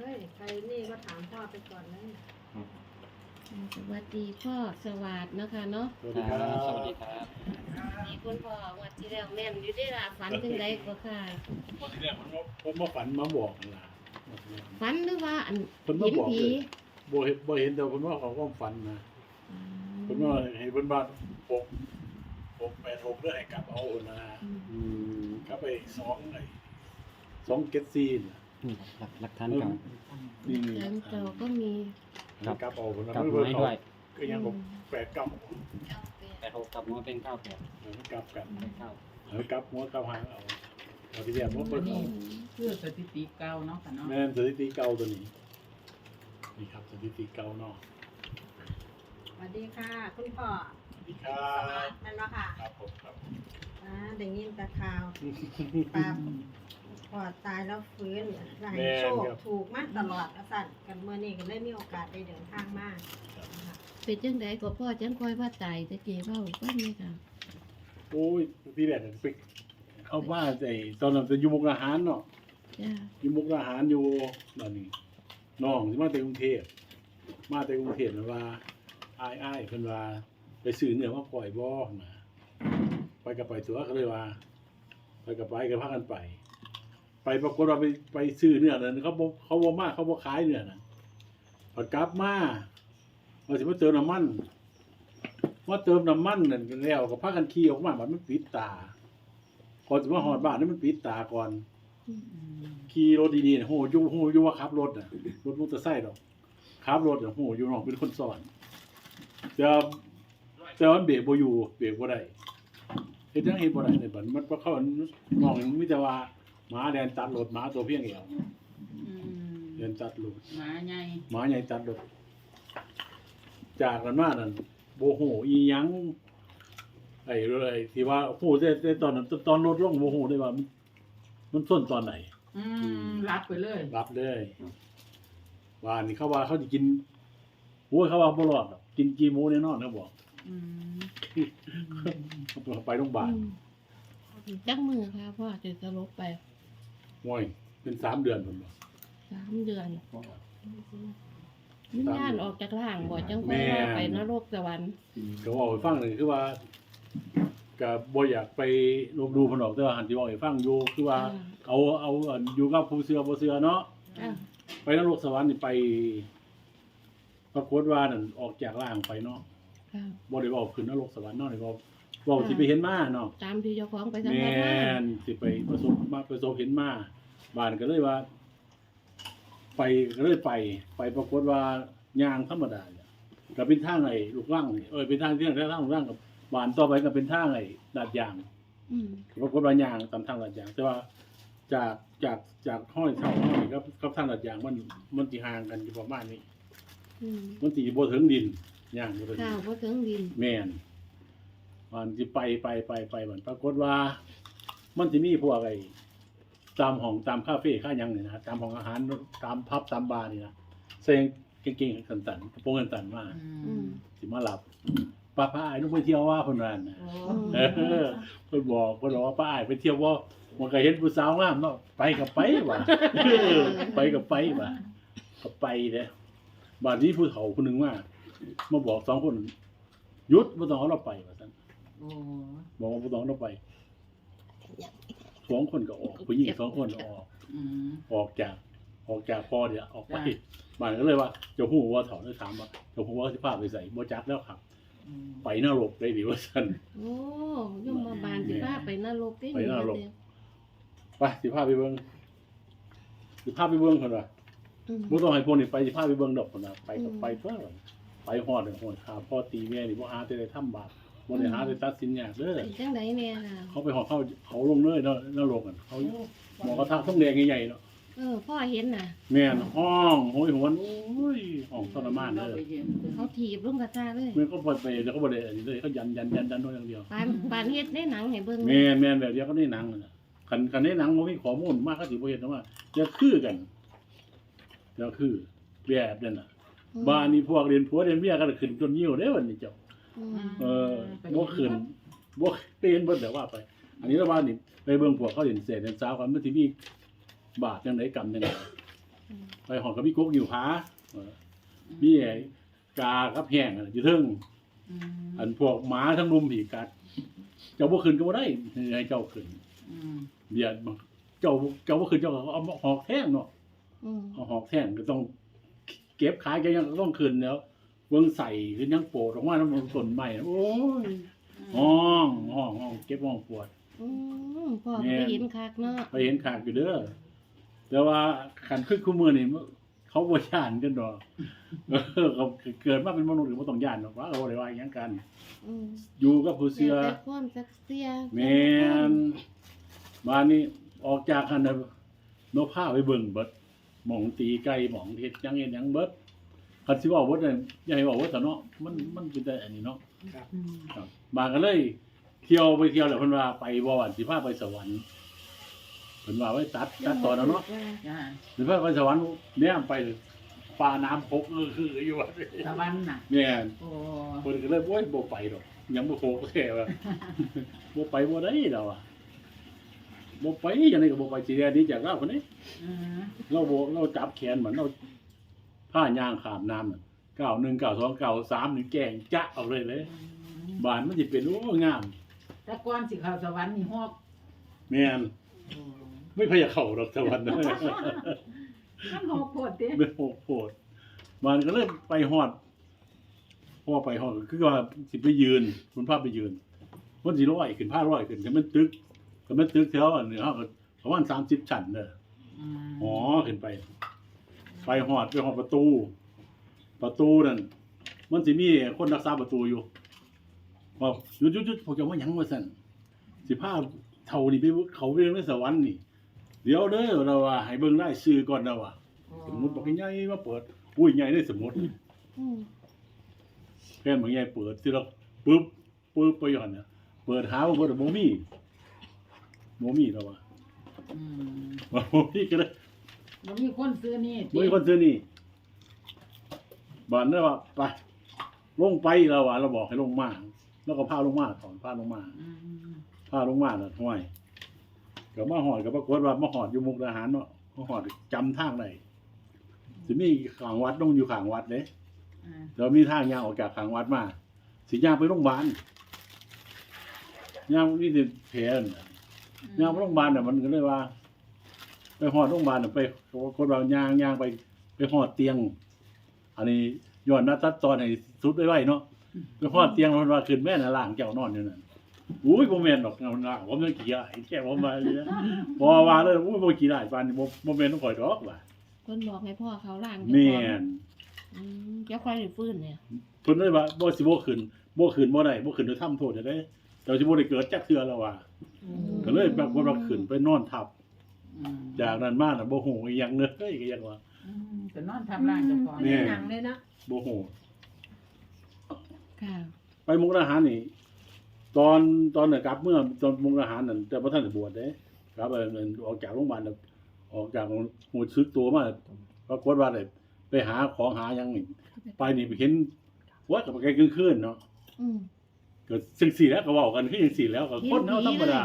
เลยใครนี่ก็ถามพ่อไปก่อนเลยสวัสดีพ่อสวัสดนะคะเนาะสวัสดีครับ สวัสดีครับนี่คุณพ่อวัดที่แล้วแม่นอยู่ได้ล่ะฝันถึงใดก็ค่ะวันที่แรกผมว่าผมมาฝันมาบอกนั่นล่ะฝันหรือว่าอันเพิ่นมาเห็นบอกผีเลยบ่เห็นบ่เห็นแต่ผมว่าเขาก็ฝันนะผมว่าให้เพิ่นบ้านปกปกแปดหกเด้อให้กลับเอานะอืมอืมกลับไปสองไอ้สองเก็ดซีนน่ะ นี่หลักหลักฐานเก่านี่เรื่องเก่าก็มีครับกลับเอาเพิ่นว่ากลับเพิ่นไม้เขาด้วยก็ยังบอกแปดเก้าแปดหกกลับหัวเป็นเก้าแปดเออกลับกันเป็นเก้าเออกลับหัวกลับหางเอาวันที่แรกผมเพิ่นเอาคือสถิติเก่าเนาะค่ะเนาะแม่นสถิติเก่าตัวนี้นี่ครับสถิติเก่าเนาะสวัสดีค่ะคุณพ่อสวัสดีครัสวัสบดีนั่นเนาะค่ะครับผมครับอ่าได้ยินแต่ข่าวปา พ่อตายแล้วฟื้นได้โชคถูกมาตลอดกสั่นกันเมื่อนี้ก็เลยมีโอกาสได้เดินทางมานะคะเป็นจังไดก็พ่อจังคอยว่าตายตะเกียเว้าก็มีค่ะโอ้ยพี่แหลกไปเข้าบ้านไอ้ตอนนั้นจะอยู่มุกดาหารเนาะจ้าอยู่มุกดาหารอยู่ตอนนี้น้องที่มาแต่กรุงเทพมาแต่กรุงเทพแล้วว่าอ้ายอ้ายเพิ่นว่าไปซื้อเนื้อมาปล่อยบ่นะไปกับไปตัวก็เลยว่า ไปกับไปกันพากันไป ไปปรากฏว่าไปไปซื้อเนื้อนั้นเขาบ่เขาบ่มาเขาบ่ขายเนื้อนั้นพอกลับมาว่าสิมาเติมน้ำมันว่าเติมน้ำมันนั่นแล้วก็พากันขี่ออกมาบัดมันปิดตาก่อนสิมาฮอดบ้านนี่มันปิดตาก่อนขี่รถดีๆนี่ยโหยู่โหยู่ว่าขับรถน่ะรถมอเตอร์ไซค์ดอกขับรถน่ะโหอยู่น้องเป็นคนสอนแต่แต่ว่าเบรกบ่อยู่เบรกบ่ได้เฮ็ดจังเฮ็ดบ่ได้เนี่ยบัดมันบ่เขาน้องมีแต่ว่า หมาแดนตัดรถหมาตัวเพียงเดียวอืมแดนตัดรถหมาใหญ่หมาใหญ่ตัดรถจากนั้นมานั่นบ่ฮู้อีหยัง ไอ้เลยที่ว่าฮู้แต่แต่ตอนนั้นตอนรถลงบ่ฮู้ได้ว่า มันมันส้นตอนไหน อืมรับไปเลยรับเลยว่านี่เขาว่าเขาจะกินโอ้ยเขาว่าบ่รอดหรอกกินกี่โมงแน่นอนเขาบอกอืมเขาไปโรงพยาบาล อืมจักมือค่ะพ่อจะสลบไป ห่วยเป็นสามเดือนผมบอก สามเดือนวิญญาณออกจากร่างบ่จังคอยว่าไปนรกสวรรค์เขาบอกให้ฟังหนึ่งคือว่าก็บ่อยากไปลบดูเพนออกแต่ว่าหันที่บอกให้ฟังอยู่คือว่า เอาเอาอันอยู่กับผู้เสือบ่เสือเนาะอ่าไปนรกสวรรค์นี่ไปปรากฏว่านั่นออกจากร่างไปเนาะค่ะบ่ได้บอกขึ้นนรกสวรรค์เนาะนี่บอก บอกที่ไปเห็นมาเนาะตามที่เจ้าของไปสัมแมภาษณ์มา่นสิไปประสบมาประสบเห็นมาบ้านก็เลยว่า ไปก็เลยไป ไปปรากฏว่ายางธรรมดาเนี่ยก็เป็นทางไอ้ลูกร่างนี่เออเป็นทางที่ทางลูกร่างกับบ้านต่อไปก็เป็นทางไอ้ลาดยาง อืมปรากฏว่ายางตามทางลาดยาง แต่ว่าจากจากจากห้อยเช่าห้อยกับกับทางลาดยางมันมันสิห่างกันอยู่ประมาณนี้ อืมมันสิบ่ถึงดินยางบ่ถึงข้าวบ่ถึงดิน แม่น มันสิไปไปไปไปมันปรากฏว่า มันสิมีพวกไอ้ตามห้องตามคาเฟ่ค่าหยังนี่นะตามห้องอาหารตามพับตามบาร์นี่นะเซงเก่งๆกันตันๆกระโปรงกันตันมาอือืมมสิมาหลับป้าป้าอ้ายนุไปเที่ยวว่าเพิ่นว่านะโอ้เออเพิ่นบอกเพิ่นบอกว่าป้าอ้ายไปเที่ยวว่ามันก็เห็นผู้สาวงามเนาะไปกับไปว่ะเออไปกับไปว่ะก็ไปเด้บาดนี้ผู้เฒ่าคนหนึงมามาบอกสองคนหยุดบ่ต้องเอาเราไปว่าซั่น โอ้บอกว่าบ่ต้องเอาเราไปสองคนก็ออกผู้หญิงสองคนก็ออก อืมออกจากออกจากพ่อเนี่ยออกไปจ้ะบ้านก็เลยว่าเจ้าหูว่าเถาเลยถามว่าเจ้าหูว่าสิพาไปใส่บ่จักแล้วครับ อืมไปนรกได้ดีว่าซั่นโอ้ยมมาบานสิพาไปนรกติไปนรก ไปสิพาไปเบิ่งสิพาไปเบิ่งเพิ่นว่าอืมบ่ต้องให้พวกนี้ไปสิพาไปเบิ่งดอกเพิ่นว่าไปก็ไปตัวไปฮอดเนี่ยโหยข้าพ่อตีแม่นี่บ่หาแต่ได้ทำบาป บ่ได้หาแต่ตัดสินยากเด้อเป็นจังไดแม่ค่ะเขาไปฮอดเขาเขาลงเลยเนาะนรกกันเขาหมอกระทะทองแดงใหญ่ๆเนาะเออพ่อเห็นน่ะ แม่นห้องโหยหวนโอ้ยห้องทรมานเด้อไปเห็นเขาถีบลงกระตาเลยแม่ก็ปล่อยไปแล้วก็บ่ได้อันนี้เลยเขายันยันยันยันโดนอย่างเดียวปานปานเฮ็ดในหนังให้เบิ่งแม่นแม่นแบบเดียวก็ในหนังนั่นน่ะคันคันในหนังบ่มีข้อมูลมากเขาสิบ่เห็นว่าจะคือกันจะคือแบบนั้นน่ะอืมบ้านนี้พวกเรียนผัวเรียนเมียกันขึ้นจนยิ้วเด้อวันนี้เจ้า อืมเออบ่ขึ้นบ่เป็นเบิดแต่ว่าไป อันนี้ละว่านี่ไปเบิ่งพวกเขาเรียนเศษเรียนสาวกันมันสิมีบาปจังไดกรรมจังไดอืมไปหอดกับมีกกอยู่ผาเออมีไอ้กากับแห้งอะอยู่เทิงอืมอันพวกหมาทั้งรุมผีกัด เจ้าบ่ขึ้นก็บ่ได้ให้เจ้าขึ้นอืมเบียดมาเจ้าเจ้าบ่ขึ้นเจ้าก็เอาหอกแท่งเนาะอืมเอาหอกแท่งก็ต้องเก็บขายก็ยังต้องขึ้นแล้ว เบิ่งใส่คือยังโปรดออกมาแล้วมันต้นใหม่โอ้ยห้องห้องห้องเก็บห้องปวด อืมพ่อแม่ ไปเห็นคักเนาะไปเห็นขากอยู่เด้อแต่ว่าขันขึ้นคู่มือนี่เขาบ่ย่านกันดอกเออเขาเกิดมาเป็นมนุษย์หรือบ่ต้องย่านดอกว่าเขาบ่ได้ว่าหยังกัน อืมอยู่กับผู้เสือแต่ความศักดิ์เสียแม่นบ้านนี้ออกจากกันน่ะนกผ้าไปเบิ่งเบิดหมองตีไก่หมองเฮ็ดหยังเฮ็ดหยังเบิด คันสิเว้าเบิดน่ะอย่าให้เว้าเบิดซะเนาะมันมันเป็นแต่อันนี้เนาะอืมครับบางก็เลย เที่ยวไปเที่ยวแล้วเพิ่นว่าไปบ่วันสิพาไปสวรรค์เพิ่นว่าไว้ตัดตัดตอนแล้วเนาะจ้าสิพาไปสวรรค์เนี่ยไปฟ้าน้ำพกเออคืออยู่ว่าตะวันน่ะแม่นโอ้เพิ่นก็เลยบ่บ่ไปดอกยังบ่โคกแท้ว่าบ่ไปบ่ได้ดอกอะบ่ไปจังได๋ก็บ่ไปสิได้ดีจากเราคนนี้ อืมเราบ่เราจับแขนเหมือนเรา ผ้ายางข้ามน้ำน่ะ91 92 93นี่แกล้งจะเอาเลยเลยบ้านมันสิเป็นโอ้งามแต่ก่อนสิเข้าสวรรค์นี่ฮอกแม่นโอ้ไม่พยาเข้าดอกสวรรค์นะมันฮอกโพดเด้ไม่โหดโหดมันก็เลยไปฮอดพอไปฮอดก็คือว่าสิไปยืนคุณภาพไปยืนมันสิร้อยขึ้นผ้าร้อยขึ้นก็มันตึกก็มันตึกแถวอันนี้เฮาก็ประมาณ30ชั้นเด้ออืมอ๋อขึ้นไป ไปหอดไปหอดประตู ประตูนั่นมันสิมีคนรักษาประตูอยู่บอกหยุดหยุดหยุดพวกเจ้าว่าหยังว่าสั่นสิพาเท่านี่ไปเขาไปเรื่องในสวรรค์นี่ เดี๋ยวเด้อเราว่าให้เบิ่งได้ซื้อก่อนเราว่าสมมุติบอกให้ใหญ่มาเปิดอุ้ยใหญ่ได้สมมุติอืมแค่นบอกใหญ่เปิดสิเราปึ๊บปึ๊บไปย่อนเนี่ยเปิดหาว่าเปิดบ่มีบ่มีแล้วว่าอืมบ่มีก็เลย บ่มีคนซื้อนี่ติบ่มีคนซื้อนี่บ้านนั้นว่าไปลงไปเราว่าเราบอกให้ลงมาแล้วก็พาลงมาถอนพาลงมาอืมพาลงมาน่ะห้วยก็มาหอดก็ปรากฏว่ามาหอดอยู่มุกดาหารเนาะมาหอดจำทางได้สิมีขางวัดต้องอยู่ขางวัดเด้ อ่าแล้วมีทางยางออกจากขางวัดมา สิย่างไปโรงพยาบาลย่างนี่สิแผลน่ะย่างไปโรงพยาบาลน่ะมันก็เลยว่า ไปหอดโรงพยาบาลน่ะไปคนเราย่างย่างไป ไปหอดเตียง อันนี้ย้อนนัดตัดตอนให้สุดไว้ๆเนาะไปหอดเตียงมันว่าขึ้นแม่น่ะล่างเจ้านอนอยู่นั่นอุ้ยบ่แม่นดอกเงาล่างผมยังขี้อายแค่ผมมาเลยนะพอว่าเลยอุ้ยบ่ขี้อายปานนี้บ่บ่แม่นต้องข่อยดอกว่ะคนบอกให้พ่อเขาล่างแม่นอืมเดี๋ยวค่อยได้ฟื้นเนี่ยเพิ่นเลยว่าบ่สิบ่ขึ้นบ่ขึ้นบ่ได้บ่ขึ้นด้วยทำโทษจะได้เจ้าสิบ่ได้เกิดจักเทื่อแล้วว่ะอืมก็เลยปรากฏว่าขึ้นไปนอนทับอืม จากนั้นมาน่ะบ่ฮู้อีหยังเลยก็ยังว่าอืมก็นอนทำร่างเจ้าของแม่หนังเลยเนาะบ่ฮู้ค่ะ ไปมุกดาหารนี่ ตอนตอนน่ะกลับเมื่อตอนมุกดาหารนั่นแต่บ่ทันได้บวชเด้ครับเออออกจากโรงพยาบาลน่ะออกจากหูซึกตัวมาปรากฏว่าได้ไปหาของหาหยังนี่ไปนี่ไปเห็นว่ากับไกลกลางคืนเนาะอืมก็จังซี่แล้วก็เว้ากันคือจังซี่แล้วก็คนเฮาธรรมดา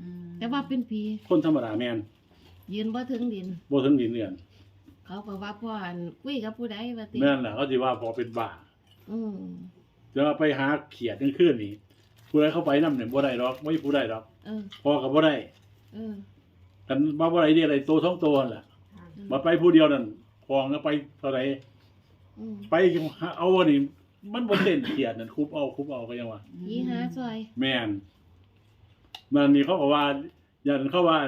อืมแต่ว่าเป็นผีคนธรรมดาแม่น ยืนบ่ถึงดิน บ่ถึงดินเรือนเขาก็ว่าพ่ออันคุยกับผู้ใดว่าติแม่นแหละเขาสิว่าพอเป็นบ้าอืมจะไปหาเขียดกลางคืนนี่ผู้ใดเข้าไปนำเนี่ยบ่ได้ดอกบ่มีผู้ใดดอกเออ พอก็บ่ได้เออกันบ่บ่ได้เรียกอะไรตัวสองตัวนั่นแหละอืมบ่ไปผู้เดียวนั่นคองก็ไปเท่าใดอืมไปเอาอันนี้มันบ่เล่นเขียดนั่นคุบเอาคุบเอาก็ยังว่าผีหาซอย แม่นมันนี่เขาก็ว่าอย่างนั้นเขาว่า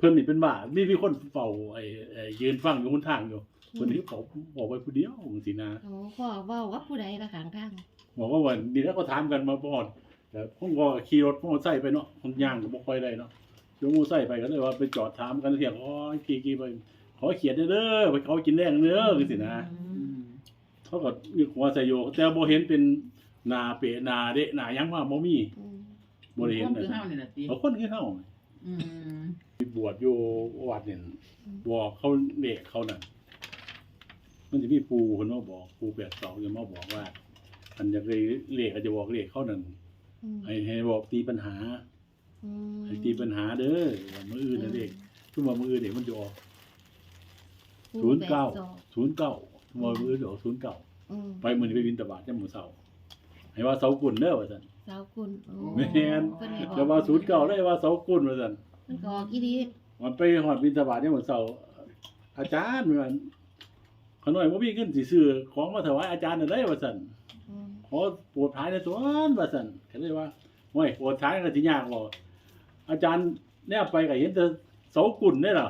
เพิ่นนี่เป็นบ้ามีมีคนเฝ้าไอ้ไอ้ยืนฟังอยู่บนทางอยู่เพิ่นนี่เขาบอกไว้ผู้เดียวจังซี่นะ โอ้พ่อเว้ากับผู้ใดละข้างทาง บอกว่าวันนี้แล้วก็ถามกันมาบ่อนแต่ผมก็ขี่รถมอเตอร์ไซค์ไปเนาะผมย่างก็บ่ค่อยได้เนาะยกมอเตอร์ไซค์ไปก็เลยว่าไปจอดถามกันเถียงอ๋อขี่ๆไปขอเขียนเด้อไปเขากินแรงเด้อคือสินะอืมเขาก็มีหัวใส่โยแต่บ่เห็นเป็นหนาเปะหนาเดะหนาหยังว่าบ่มีอืมบ่ได้เห็นคนเลคืยอเฮานี่ล่ะติเขาคนคือเฮา อืมบวชอยู่วัดนี่บอกเขาเด็กเขานั่นมันสิมีปู่เพิ่นมาบอกปู่แปดสองจะมาบอกว่าอันอยากได้เลขก็จะบอกเลขเขานั่นอืมให้ให้บอกตีปัญหาอืมให้ตีปัญหาเด้อว่ามืออื่นน่ะเด็กคือว่ามืออื่นเด็กมันจะออกศูนย์เก้าแปดสองศูนย์เก้าบ่รู้เดี๋ยวศูนย์เก้าอืมไปมื้อนี้ไปบินตบาตยามมื้อเช้าให้ว่าเสากุ่นเด้อว่าซั่น สาวคุณโอ้แม่น เพิ่นให้บอกจะว่าศูนย์เก้าได้ว่าเสากุ่นว่าซั่นมันก็ออกอีดีมันไปฮอดบินตบาตยามมื้อเช้าอาจารย์ว่าขน้อยบ่มีเงินสิซื้อของมาถวายอาจารย์น่ะได้ว่าซั่นอืมขอโปรดท้ายในตัวนั้นว่าซั่นก็เลยว่าโอ้ยโปรดท้ายก็สิยากบ่อาจารย์เนี่ยไปก็เห็นแต่เสากุ่นได้ล่ะ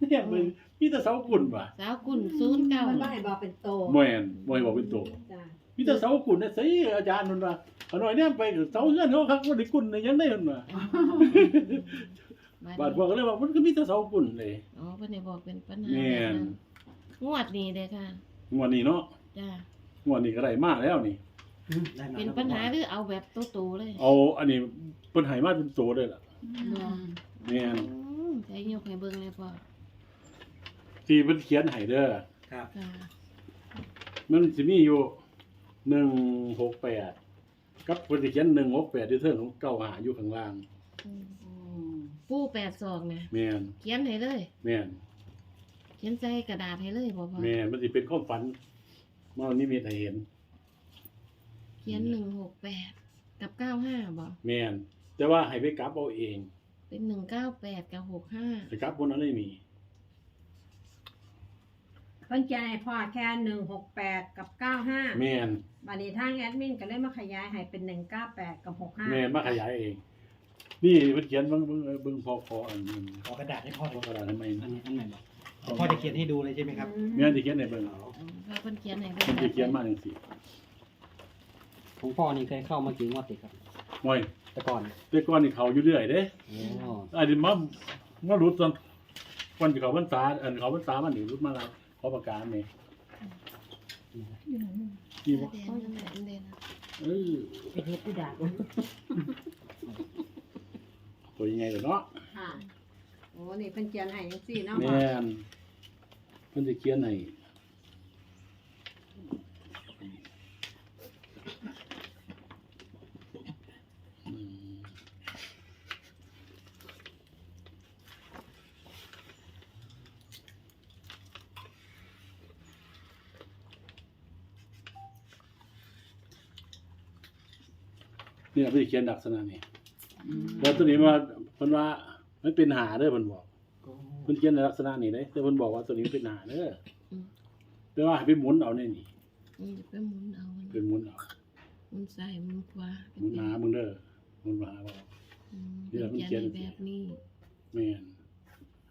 เนี่ยมึงมีแต่เสากุ่นว่ะสาวคุณศูนย์เก้ามันบ่ให้บอกเป็นโตบ่แม่นบ่ให้บอกเป็นตัวจ้ะ มีแต่เสากุ่นน่ะสิอาจารย์มันว่าขน้อยเนี่ยไปก็เสาเฮือนเขาคักบ่ได้กุ่นได้ยังได้มันว่าบาดพวกก็เลยว่ามันก็มีแต่เสากุ่นเลย อ๋อเพิ่นให้บอกเป็นปัญหาแม่น งวดนี้เด้อค่ะ งวดนี้เนาะจ้า งวดนี้ก็ได้มาแล้วนี่ เป็นปัญหาหรือเอาแบบโตๆเลยเอาอันนี้เพิ่นให้มาเป็นโตเลยล่ะอืมแม่นอืมใจยกให้เบิ่งเลยพ่อที่เพิ่นเขียนให้เด้อ ค่ะ มันสิมีอยู่ หนึ่งหกแปดกับคนที่เขียนหนึ่งหกแปดที่เทิงของเก้าหาอยู่ข้างล่างอืมอืมปูแปดศอกนะแมนเขียนให้เลย แมนเขียนใส่กระดาษให้เลยพ่อพ่อแมนมันสิเป็นข้อฝันมันนี่มีให้เห็น เขียนหนึ่งหกแปดกับเก้าห้าบ่แมนแต่ว่าให้ไปกลับเอาเอง เป็นหนึ่งเก้าแปดกับหกห้าไปกลับบนนั้นไม่มีเพิ่นเขียนให้พ่อแค่168กับ95แมน บัดนี้ทางแอดมินก็เลยมาขยายให้เป็น198กับ65แมนมาขยายเอง นี่มันเขียนเบิ่งเบิ่งเบิ่งพอพออันนึงขอกระดาษให้พ่อพอกระดาษทำไมอันนะนี้อันไหนบอกพ่อจะเขียนให้ดูเลยใช่ไหมครับอืมแมนสิเขียนให้เบิ่งเอาอืมพ่อเพิ่นเขียนให้มันสิเขียนมาจังซี่ของพ่อนี่เคยเข้ามากี่งวดติดครับโอ้ยแต่ก่อนแต่ก่อนนี่เขาอยู่เรื่อยเด้ โอ้อันนี้มามารู้ตอนวันที่เขาพรรษาอันเขาพรรษามันนี่รู้มาแล้วขอประกาศนี่นี่บ่แดงนั่นแหละเด่นนะเออเป็นเฮ็ดที่ดาตัวยังไงล่ะเนาะค่ะ โอ้นี่เพิ่นเขียนให้จังซี่เนาะแมพ่อนเพิ่นจะเขียนให้ เนี่ยเพิ่นสิเขียนลักษณะนี้อืมแล้วตัวนี้มาเพิ่นว่ามันเป็นหาเด้อเพิ่นบอกเพิ่นเขียนในลักษณะนี้เด้แต่เพิ่นบอกว่าตัวนี้เป็นหาเด้ออแต่ว่าให้ไปหมุนเอาในนี่อืมไปหมุนเอาเป็นหมุนเอาหมุนซ้ายหมุนขวาหมุนหามึงเด้อหมุนหาบ่อืมนี่แหละเพิ่นเพิ่เขียนนเขียนให้แบบนี้แม่น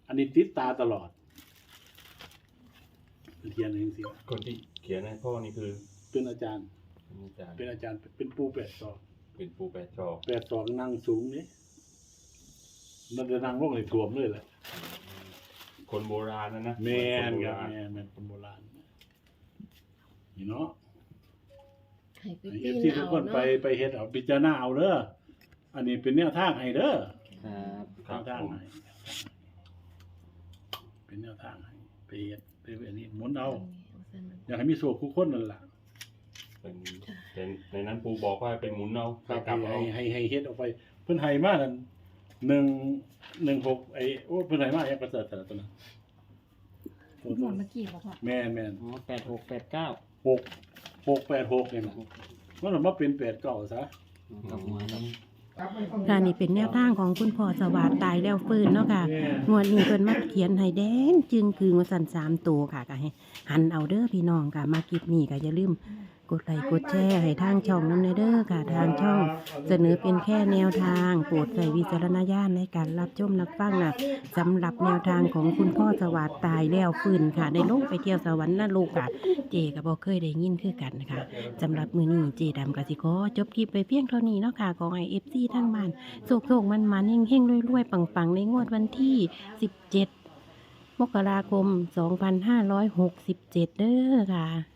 อันนี้ติดตาตลอดเพิ่นเขียนจังซี่คนที่เขียนให้พ่อนี่คือ เป็นอาจารย์อาจารย์เป็นอาจารย์เป็นปูแปดศอก เป็นปูแปดชอบแปดศอกนั่งสูงนี่มันจะนั่งลงในท่วมเลยแหละคนโบราณนะนะแม่นคครับโราณแม่นแม่นคนโบราณนี่เนาะให้ไปให้ปีเอฟนซีทุเอากคนเนาะไปไปเฮ็ดเอาพิจารณาเอาเด้ออันนี้เป็นแนวทางให้เด้อครับครับแนวทางผมให้เป็นแนวทางให้ไปเฮ็ดไปอันนี้หมุนเอา อยากให้มีโซ่คู่คนนั่นล่ะเป็น เป็นในนั้นปูบอกว่าเป็นหมุนเอาครับกลับเอาให้ให้ให้เฮ็ดออกไป เพิ่นให้มานั่นหนึ่งหนึ่งหกไอ้โอ้เพิ่นให้มาแอบประเสริฐแต่ละตัวนั้นตัวหมตัวดเมื่อกี้บอกว่าแม่นแม่นอ๋อแปดหกแปดเก้าหกหกแปดหกเนี่ยนะมันมาเป็นแปดเก้าซะกับหัวครับ ค่ะนี่เป็นแนวทางของคุณพ่อสวัสดิ์ตายแล้วฟื้นเนาะค่ะแม่นงวดนี้เพิ่นมาเขียนให้แดงจึงคืองวดสันสามตัวค่ะก็ให้หันเอาเด้อพี่น้องค่ะมาคลิปนี้ก็อย่าลืม กดไลค์กดแชร์ให้ทางช่องน้ำเนเด้อค่ะทางช่อง เสนอเป็นแค่แนวทางโปรดใส่วิจารณญาณในการรับชมรับฟังนะสำหรับแนวทางของคุณพ่อสวัสดิ์ตายแล้วฟื้นค่ะได้ลงไปเที่ยวสวรรค์นรกค่ะ เจก็บ่เคยได้ยินคือกันค่ะสำหรับมื้อนี้เจดำกสิขอจบคลิปไปเพียงเท่านี้เนาะค่ะขอให้ FC ทั้งบ้านโศกโศกมันมันๆเฮงรวยๆปังๆ ในงวดวันที่ 17 มกราคม 2567 เด้อค่ะ